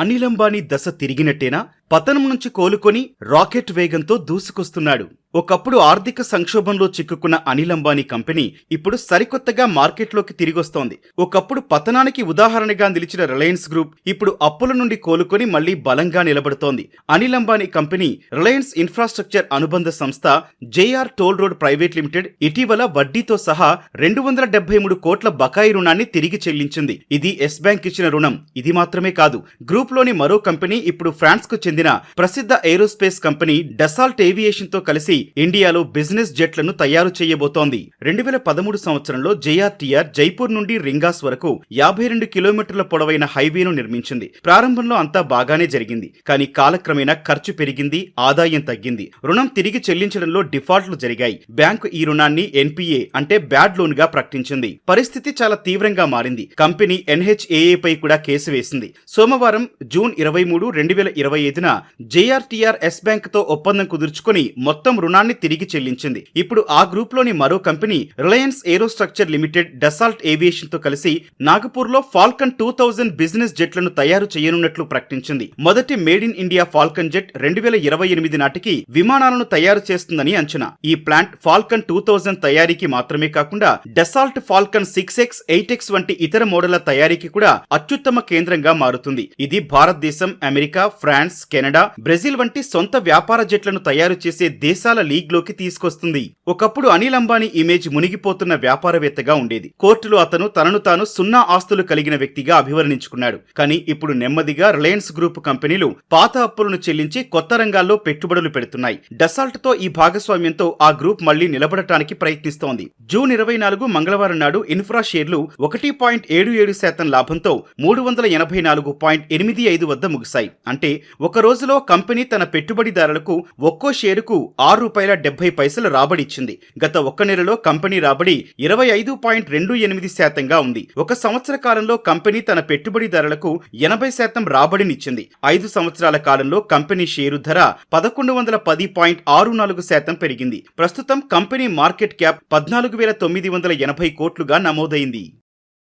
అనిల్ అంబానీ దశ తిరిగినట్టేనా? పతనం నుంచి కోలుకొని రాకెట్ వేగంతో దూసుకొస్తున్నాడు. ఒకప్పుడు ఆర్థిక సంక్షోభంలో చిక్కుకున్న అనిల్ అంబానీ కంపెనీ ఇప్పుడు సరికొత్తగా మార్కెట్లోకి తిరిగొస్తోంది. ఒకప్పుడు పతనానికి ఉదాహరణగా నిలిచిన రిలయన్స్ గ్రూప్ ఇప్పుడు అప్పుల నుండి కోలుకొని మళ్ళీ బలంగా నిలబడుతోంది. Anil Ambani company Reliance infrastructure అనుబంధ సంస్థ JR toll road private limited ఇటీవల వడ్డీతో సహా రెండు వందల డెబ్బై మూడు కోట్ల బకాయి రుణాన్ని తిరిగి చెల్లించింది. ఇది ఎస్ బ్యాంక్ ఇచ్చిన రుణం. ఇది మాత్రమే కాదు గ్రూప్లోని మరో కంపెనీ ఇప్పుడు ఫ్రాన్స్కు కు చెందిన ప్రసిద్ధ ఏరోస్పేస్ కంపెనీ డసాల్ట్ ఏవియేషన్తో కలిసి ఇండియాలో బిజినెస్ జెట్లను తయారు చేయబోతోంది. రెండు వేల పదమూడు సంవత్సరంలో జేఆర్టీఆర్ జైపూర్ నుండి రింగాస్ వరకు యాభై రెండు కిలోమీటర్ల పొడవైన హైవేను నిర్మించింది. ప్రారంభంలో అంతా బాగానే జరిగింది. కానీ కాలక్రమేణా ఖర్చు పెరిగింది ఆదాయం తగ్గింది. రుణం తిరిగి చెల్లించడంలో డిఫాల్ట్లు జరిగాయి. బ్యాంకు ఈ రుణాన్ని ఎన్పీఏ అంటే బ్యాడ్ లోన్గా ప్రకటించింది. పరిస్థితి చాలా తీవ్రంగా మారింది. కంపెనీ ఎన్హెచ్ఏఏ పై కూడా కేసు వేసింది. సోమవారం జూన్ ఇరవై మూడు రెండు వేల ఇరవై ఐదున జేఆర్టీఆర్ ఎస్ బ్యాంక్తో ఒప్పందం కుదుర్చుకుని మొత్తం రుణాన్ని తిరిగి చెల్లించింది. ఇప్పుడు ఆ గ్రూప్లోని మరో company Reliance aerostructure limited Dassault ఏవియేషన్తో కలిసి నాగపూర్లో ఫాల్కన్ టూ థౌజండ్ బిజినెస్ జెట్లను తయారు చేయనున్నట్లు ప్రకటించింది. మొదటి made in India Falcon jet రెండు వేల ఇరవై ఎనిమిది నాటికి విమానాలను తయారు చేస్తుందని అంచనా. ఈ ప్లాంట్ ఫాల్కన్ టూ థౌజండ్ తయారీకి మాత్రమే కాకుండా Dassault Falcon six X eight X వంటి ఇతర మోడళ్ళ తయారీకి కూడా అత్యుత్తమ కేంద్రంగా మారుతుంది. ఇది భారతదేశం అమెరికా ఫ్రాన్స్ కెనడా బ్రెజిల్ వంటి సొంత వ్యాపార జెట్లను తయారు చేసే దేశాల లీగ్లోకి తీసుకొస్తుంది. ఒకప్పుడు అనిల్ అంబానీ ఇమేజ్ మునిగిపోతున్న వ్యాపారవేత్తగా ఉండేది. కోర్టులో అతను తనను తాను సున్నా ఆస్తులు కలిగిన వ్యక్తిగా అభివర్ణించుకున్నాడు. కానీ ఇప్పుడు నెమ్మదిగా రిలయన్స్ గ్రూప్ కంపెనీలు పాత అప్పులను చెల్లించి కొత్త రంగాల్లో పెట్టుబడులు పెడుతున్నాయి. డసాల్ట్తో ఈ భాగస్వామ్యంతో ఆ గ్రూప్ మళ్ళీ నిలబడటానికి ప్రయత్నిస్తోంది. జూన్ ఇరవై నాలుగు మంగళవారం నాడు ఇన్ఫ్రా షేర్లు ఒకటి పాయింట్ ఏడు ఏడు శాతం లాభంతో మూడు వందల ఎనభై నాలుగు పాయింట్ ఎనిమిది ఐదు వద్ద ముగిశాయి. అంటే ఒకరోజు రోజులో కంపెనీ తన పెట్టుబడిదారులకు ఒక్కో షేరుకు ఆరు రూపాయల డెబ్బై పైసలు రాబడి ఇచ్చింది. గత ఒక్క నెలలో కంపెనీ రాబడి ఇరవై ఐదు పాయింట్ రెండు ఎనిమిది శాతంగా ఉంది. ఒక సంవత్సర కాలంలో కంపెనీ తన పెట్టుబడిదారులకు ఎనభై శాతం రాబడినిచ్చింది. ఐదు సంవత్సరాల కాలంలో కంపెనీ షేరు ధర పదకొండు వందల పది పాయింట్ ఆరు నాలుగు శాతం పెరిగింది. ప్రస్తుతం కంపెనీ మార్కెట్ క్యాప్ పద్నాలుగు వేల తొమ్మిది వందల ఎనభై కోట్లుగా నమోదైంది.